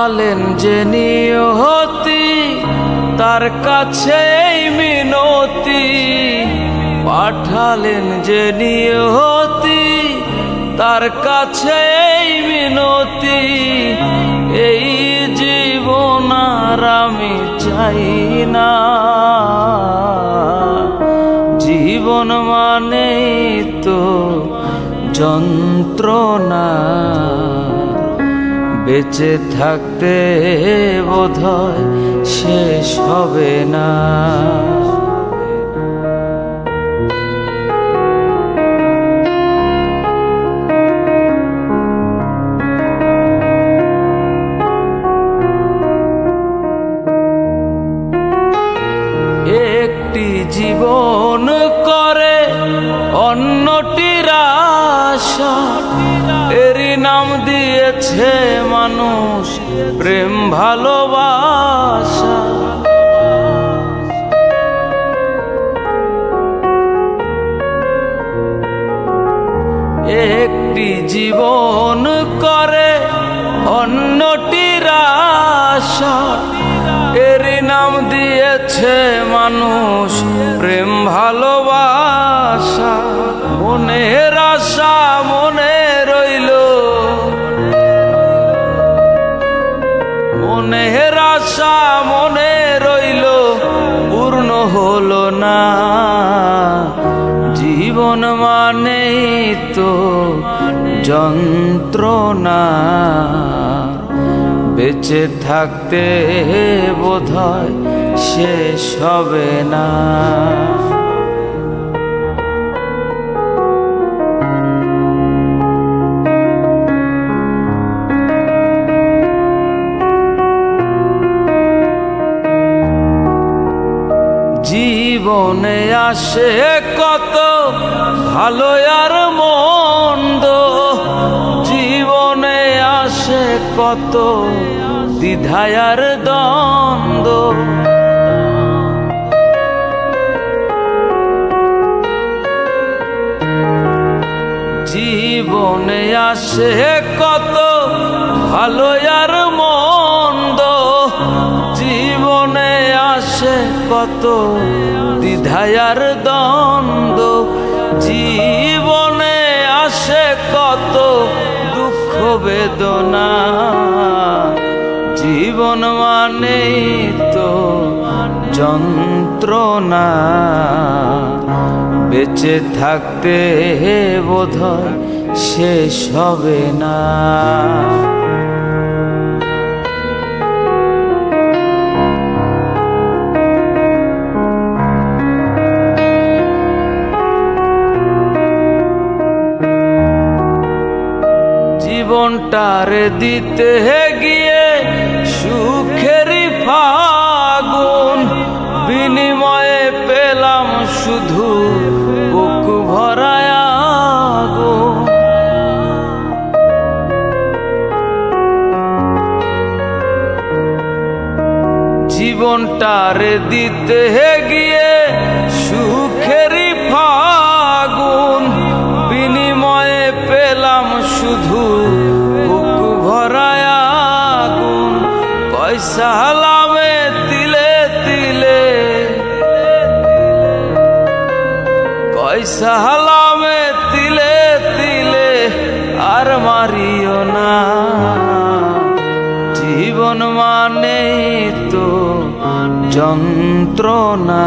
পাঠালেন যে নিয়তি তার কাছে মিনতি। পাঠালেন যে নিয়তি তার কাছে মিনতি। এই জীবন আর আমি চাই না। জীবন মানেই তো যন্ত্রণা। বেঁচে থাকতে বোধহয় শেষ হবে না। একটি জীবন করে অন্যটির আশা এরই নাম দিয়েছে মানুষ প্রেম, ভালোবাসা। একটি জীবন করে অন্যটির আশা এরই নাম দিয়েছে মানুষ প্রেম, ভালোবাসা। মনের মনের আশা মনে রইল, পূর্ণ হলো না। জীবন মানেই তো যন্ত্রণা। বেঁচে থাকতে বোধহয় শেষ হবে না। জীবনে আসে কত ভালো আর মন্দ। জীবনে আসে কত দ্বিধায়ার দ্বন্দ্ব। জীবনে আসে কত ভালো আর কত দ্বিধায়ার দ্বন্দ্ব, জীবনে আসে কত দুঃখ বেদনা। জীবন মানেই তো যন্ত্রণা। বেঁচে থাকতে বোধহয় শেষ হবে না। জীবনটার দিতে গিয়ে সুখেরই ফাগুন। বিনিময়ে পেলাম শুধু বুক ভরায় জীবনটার দিতে গিয়ে সুখেরই পয়সা লামে তিলে তিলে। পয়সা লামে তিলে তিলে আর মারিও না। জীবন মানে তো যন্ত্রণা।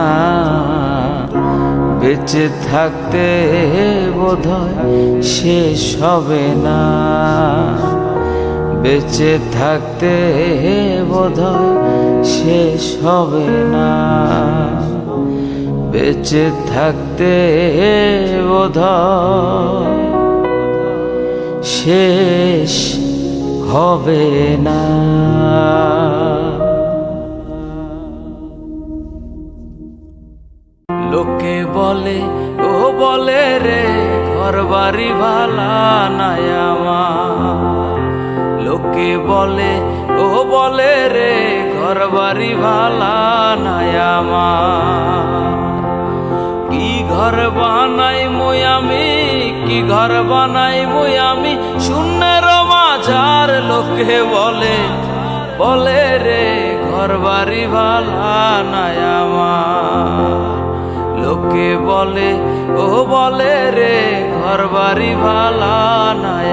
বেঁচে থাকতে বোধহয় শেষ হবে না। বেঁচে থাকতে বোধহয় শেষ হবে না। বেঁচে থাকতে বোধহয় শেষ হবে না। লোকে বলে, ও বলে রে ঘর বাড়ি ভালা নাই আমার। লোকে বলে, ও বলে রে ঘর বাড়ি ভালা আমার। কি ঘর বানাই মই আমি, কি ঘর বানাই মই আমি? শূন্যের মাঝার লোকে বলে বলে রে ঘর বাড়ি ভালা আমার। লোকে বলে, ও বলে রে ঘর বাড়ি ভালা নাই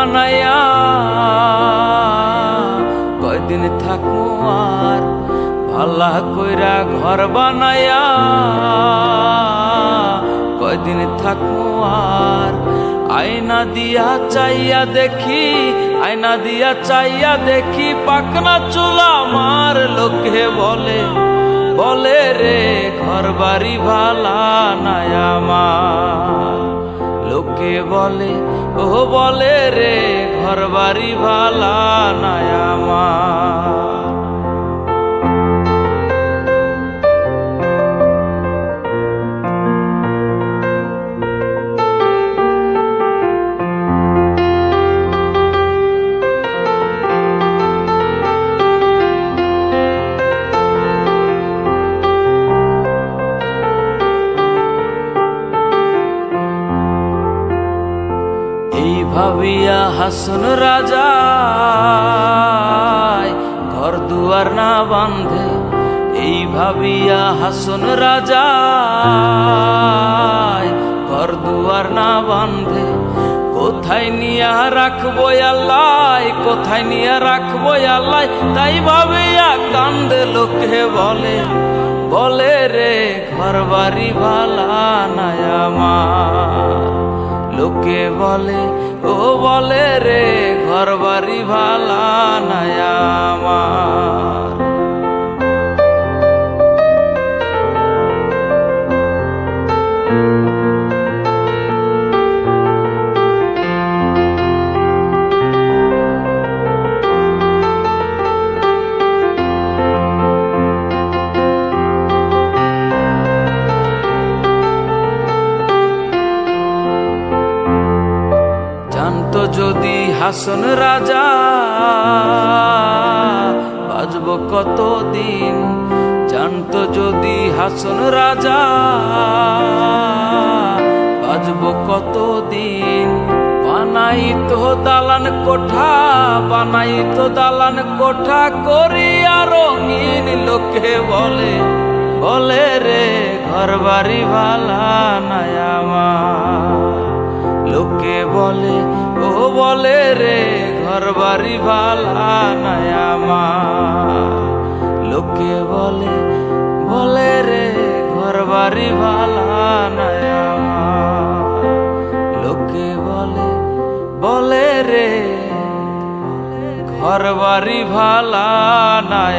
ঘর বানাইয়া কয়দিন থাকব আর ভালা কইরা ঘর বানাইয়া কয়দিন থাকব আর আয়না দিয়া চাইয়া দেখি, আয়না দিয়া চাইয়া দেখি পাকনা চুলা মার লোকে বলে বলে রে ঘর বাড়ি ভালা আমার। লোকে বলে ও বলে রে ঘর বাড়ি ভালা নয়া আমার ভাবিয়া হাসন রাজা ঘর দুয়ার না বান্ধে এই ভাবিয়া হাসন রাজা ঘর দুয়ার না বান্ধে কোথায় নিয়া রাখব আল্লাহ, কোথায় নিয়া রাখব আল্লাহ, তাই ভাবিয়া কান্দে লোকে বলে বলে রে ঘর বাড়ি ভালা আমার। লোকে বলে ও বলে রে ঘর বাড়ি ভালা নয়া আমার। হাসন রাজা। বাজব কতদিন জানতো যদি হাসন রাজা। বাজব কতদিন বানাই তো দালান কোঠা বানাই তো দালান কোঠা করিয়া রঙিন লোকে বলে বলে রে ঘর বাড়ি ভালা নাই আমার। লোকে বলে, ও বলে রে ঘর বাড়ি ভালা নাই আমার। লোকে বলে বলে রে ঘর বাড়ি ভালা নাই আমার। লোকে বলে বলে রে ঘর বাড়ি ভালা নাই